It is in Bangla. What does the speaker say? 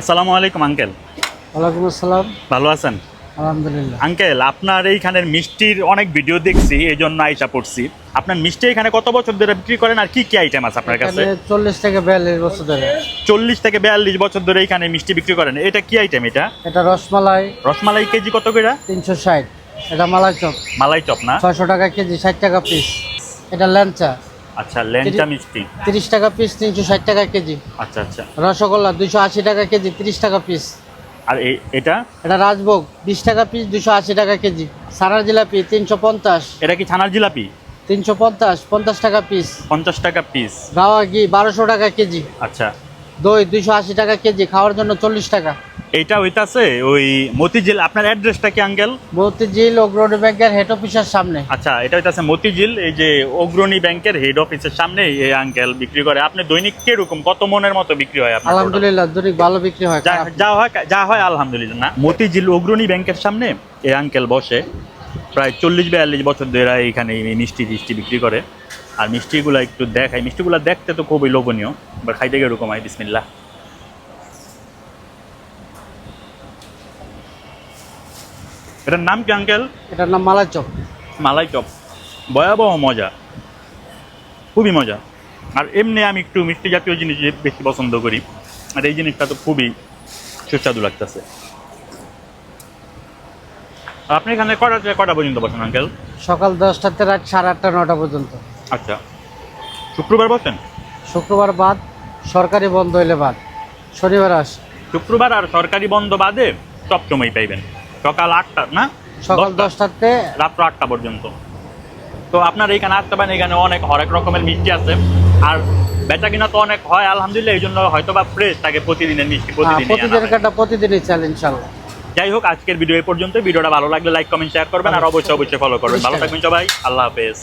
আসসালামু আলাইকুম আঙ্কেল। ওয়ালাইকুম আসসালাম। ভালো আছেন? আলহামদুলিল্লাহ। আঙ্কেল আপনার এইখানের মিষ্টির অনেক ভিডিও দেখছি এই জন্য আইসা পড়ছি। আপনার মিষ্টি এখানে কত বছর ধরে বিক্রি করেন আর কি কি আইটেম আছে আপনার কাছে? চল্লিশ থেকে বিয়াল্লিশ বছর ধরে। চল্লিশ থেকে বিয়াল্লিশ বছর ধরে এখানে মিষ্টি বিক্রি করেন। এটা কি আইটেম এটা? এটা রসমালাই। রসমালাই কেজি কত করে? তিনশো ষাট। এটা মালাই চপ। মালাই চপ না? ছয়শো টাকা কেজি ষাট টাকা পিস। এটা ল্যাংচা। আচ্ছা ল্যাংচা মিষ্টি। তিরিশ টাকা পিস তিনশো ষাট টাকা কেজি। আচ্ছা আচ্ছা। রসগোল্লা দুশো আশি টাকা কেজি তিরিশ টাকা পিস আর এটা? এটা রাজভোগ বিশ টাকা পিস দুশো আশি টাকা কেজি। সারার জিলাপি তিনশো পঞ্চাশ। এটা কি ছানার জিলাপি? তিনশো পঞ্চাশ পঞ্চাশ টাকা পিস পঞ্চাশ টাকা পিস গাওয়া ঘি বারোশো টাকা কেজি। আচ্ছা। দই দুশো আশি টাকা কেজি খাওয়ার জন্য চল্লিশ টাকা। এইটা হইতাছে ওই মতিঝিল আপনার অ্যাড্রেসটা কি আঙ্কেল? মতিঝিল অগ্রণী ব্যাংকের হেড অফিসের সামনে। আচ্ছা এটা হইতাছে মতিঝিল এই যে অগ্রণী ব্যাংকের হেড অফিসের সামনে এই আঙ্কেল বিক্রি করে। আপনি দৈনিক কীরকম কত মনের মতো বিক্রি হয় আপনার আলহামদুলিল্লাহ দৈনিক ভালো বিক্রি হয় যা হয় যা হয় আলহামদুলিল্লাহ না? মতিঝিল অগ্রণী ব্যাংকের সামনে এই আঙ্কেল বসে প্রায় চল্লিশ বিয়াল্লিশ বছর ধরে এখানে মিষ্টি টিষ্টি বিক্রি করে। আর মিষ্টিগুলো একটু দেখাই মিষ্টিগুলো দেখতে তো খুবই লোভনীয় বা খাইতে গিয়ে এরকম হয় বিসমিল্লা এটার নাম কি আঙ্কেল এটার নাম মালাই চপ। মালাই চপ। ভয়াবহ মজা। খুবই মজা। আর এমনি আমি একটু মিষ্টি জাতীয় জিনিস বেশি পছন্দ করি আর এই জিনিসটা তো খুবই সুস্বাদু লাগতেছে। আপনি এখানে কটা থেকে কটা পর্যন্ত বসেন আঙ্কেল সকাল দশটাতে রাত সাড়ে আটটা নটা পর্যন্ত। আচ্ছা। শুক্রবার বসেন? শুক্রবার বাদ সরকারি বন্ধ হইলে বাদ। শনিবার আস। শুক্রবার আর সরকারি বন্ধ বাদে সবসময় পাইবেন। সকাল আটটা না? সকাল দশটা। দশটাতে। রাত্র আটটা পর্যন্ত। তো আপনার এইখানে আসতে পারেন এখানে অনেক হরেক রকমের মিষ্টি আছে। আর বেচা কিনা তো অনেক হয় আলহামদুলিল্লাহ এই জন্য হয়তো বা ফ্রেশ থাকে প্রতিদিনের মিষ্টি হ্যাঁ, প্রতিদিন প্রতিদিনের কাটা প্রতিদিনই চাল যাই হোক আজকের ভিডিও এই পর্যন্ত ভিডিওটা ভালো লাগলে লাইক কমেন্ট শেয়ার করবেন। আর অবশ্যই। অবশ্যই ফলো করবেন। ভালো থাকবেন সবাই। আল্লাহ হাফেজ।